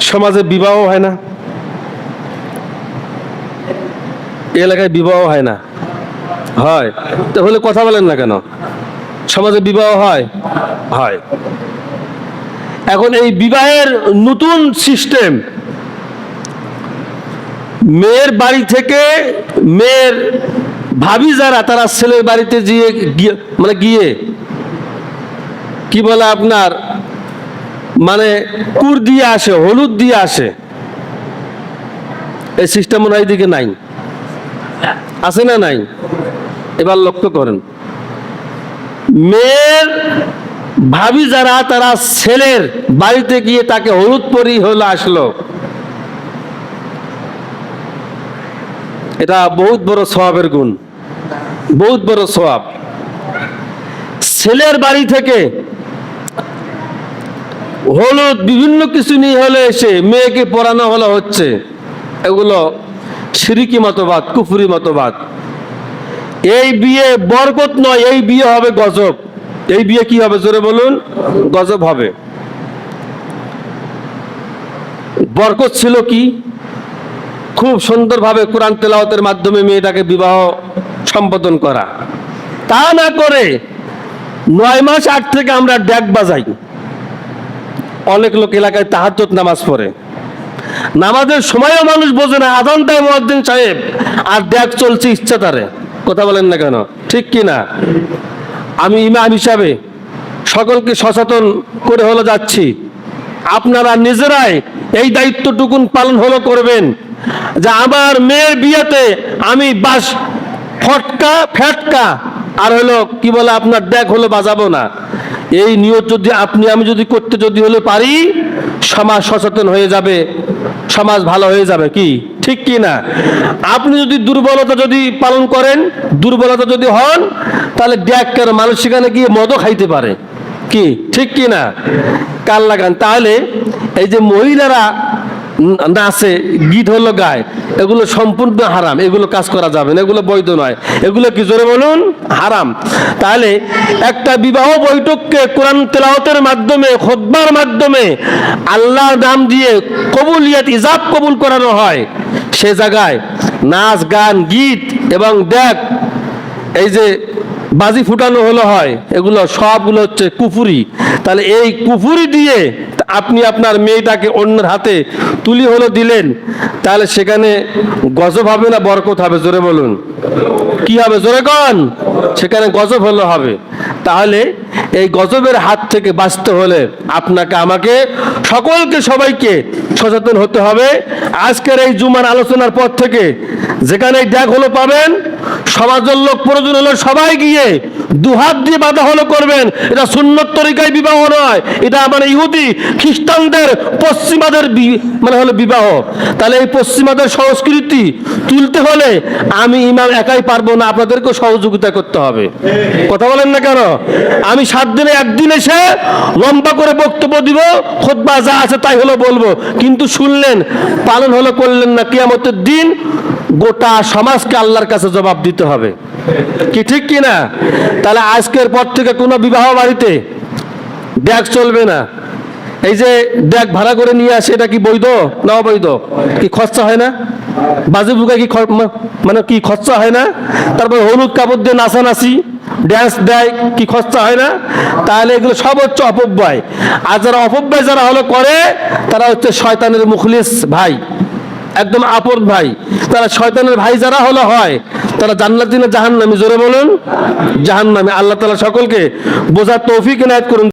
সমাজে বিবাহ হয় না। এলাকায় বিবাহ হয় না। হয়। তাহলে কথা বলেন না কেন? সমাজে বিবাহ হয়? হয়। এখন এই বিবাহের নতুন সিস্টেম মেয়ের বাড়ি থেকে মেয়ের ভাবি যারা, তারা ছেলের বাড়িতে গিয়ে মানে গিয়ে কি বলে আপনার? মানে কুর দিয়ে আসে, হলুদ দিয়ে আসে। এই সিস্টেম হয় এদিকে নাই। আছে না নাই? এবার লক্ষ্য করেন। মেয়ের ভাবি যারা, তারা ছেলের বাড়িতে গিয়ে তাকে হলুদ পরি হলো আসলো। এটা বহুত বড় স্বভাবের গুণ। বহুত বড় স্বভাব। ছেলের বাড়ি থেকে হলুদ বিভিন্ন কিছু নিয়ে হলে এসে মেয়েকে পড়ানো হলো হচ্ছে। এগুলো সিরিকি মতবাদ, কুফুরি মতবাদ। এই বিয়ে বরকত নয়, এই বিয়ে হবে গজব। এই বিয়ে কি হবে জোরে বলুন? গজব হবে। বরকত ছিল কি? খুব সুন্দরভাবে কোরআন তেলাওয়াতের মাধ্যমে মেয়েটাকে বিবাহ সম্পাদন করা। তা না করে নয় মাস আট থেকে আমরা ড্যাক বাজাই। অনেক লোক এলাকায় তাহাজ্জত নামাজ পড়ে। নামাজের সময়ও মানুষ বোঝে না আদান দেয় মহাদ্দিন সাহেব, আর দেখ চলছে ইচ্ছা তারে। কথা বলেন না কেন? ঠিক কি না? আমি ইমাম হিসাবে সকলকে সচেতন করে হলো যাচ্ছি। আপনারা নিজেরাই এই দায়িত্বটুকুন পালন হলো করবেন। যে আমার মেয়ের বিয়েতে আমি বাস ফটকা, ফ্যাটকা, আর হলো, কি বলে আপনার দেখ হলো বাজাবো না। এই নিয়ত যদি আপনি, আমি যদি করতে যদি হলে পারি, সমাজ সচেতন হয়ে যাবে, সমাজ ভালো হয়ে যাবে, কি? ঠিক কি না? আপনি যদি দুর্বলতা যদি পালন করেন, দুর্বলতা যদি হন, তাহলে ড্যাক কেন মানুষ সেখানে গিয়ে মদও খাইতে পারে। কি? ঠিক কি না? কাল লাগান। তাহলে এই যে মহিলারা নাচে গীত হলো গায়। এগুলো সম্পূর্ণ হারাম, এগুলো কাজ করা যাবে না, এগুলো বৈধ নয়। এগুলো কি জোরে বলুন? হারাম। তাহলে একটা বিবাহ বৈঠককে কোরআন তেলাওয়াতের মাধ্যমে, খোদবার মাধ্যমে আল্লাহর নাম দিয়ে কবুলিয়াত, ইজাব কবুল করানো হয়। সে জায়গায় নাচ, গান, গীত এবং দেখ, এই যে বাজি ফুটানো হলো হয়, এগুলো সবগুলো হচ্ছে কুফুরি। তাহলে এই কুফুরি দিয়ে আপনি আপনার মেয়েটাকে অন্যের হাতে তুলি হলো দিলেন, তাহলে সেখানে গজব হবে না বরকত হবে? জোরে বলুন। কি হবে? জোরে কন। সেখানে গজব হলো হবে। তাহলে এই গজবের হাত থেকে বাঁচতে হলে আপনাকে, আমাকে, সকলকে, সবাইকে সচেতন হতে হবে। আজকের এই জুমার আলোচনার পর থেকে যেখানে ড্যাগ হলো পাবেন সমাজের লোক প্রয়োজন হলে সবাই গিয়ে দুহাত দিয়ে বাধা হলো করবেন। এটা সুন্নত তরিকায় বিবাহ নয়। এটা মানে ইহুদি, খ্রিস্টানদের, পশ্চিমাদের মানে হলো বিবাহ। তাহলে এই পশ্চিমাদের সংস্কৃতি তুলতে হলে আমি ইমাম একাই পারব না, আপনাদেরকেও সহযোগিতা করতে হবে। কথা বলেন না কেন? আমি সাত দিনে একদিন এসে লম্বা করে বক্তব্য দিব, খোদবা যা আছে তাই হলো বলব। কিন্তু শুনলেন, পালন হলো করলেন না, কিয়ামতের দিন গোটা সমাজকে আল্লাহর কাছে জবাব দিতে হবে। কি ঠিক কি না? তাহলে আজকের পর থেকে কোনো বিবাহ বাড়িতে ড্যাগ চলবে না। এই যে ড্যাগ ভাড়া করে নিয়ে আসে, এটা কি বৈধ না অবৈধ? কি খরচা হয় না? বাজে বুকা কি মানে কি খরচা হয় না? তারপর হলুদ কাপড় দিয়ে নাচানাচি ড্যান্স দেয়, কি খরচা হয় না? তাহলে এগুলো সব হচ্ছে অপব্যয়। আর যারা অপব্যয় যারা হলো করে, তারা হচ্ছে শয়তানের মুখলিস ভাই। একদম আপন ভাই। তারা শয়তানের ভাই যারা হলো হয়, তারা জান্নাত না জাহান্নামী, জোরে বলুন, জাহান্নামে। আল্লাহ তাআলা সকলকে বোঝার তৌফিক এনায়েত করুন।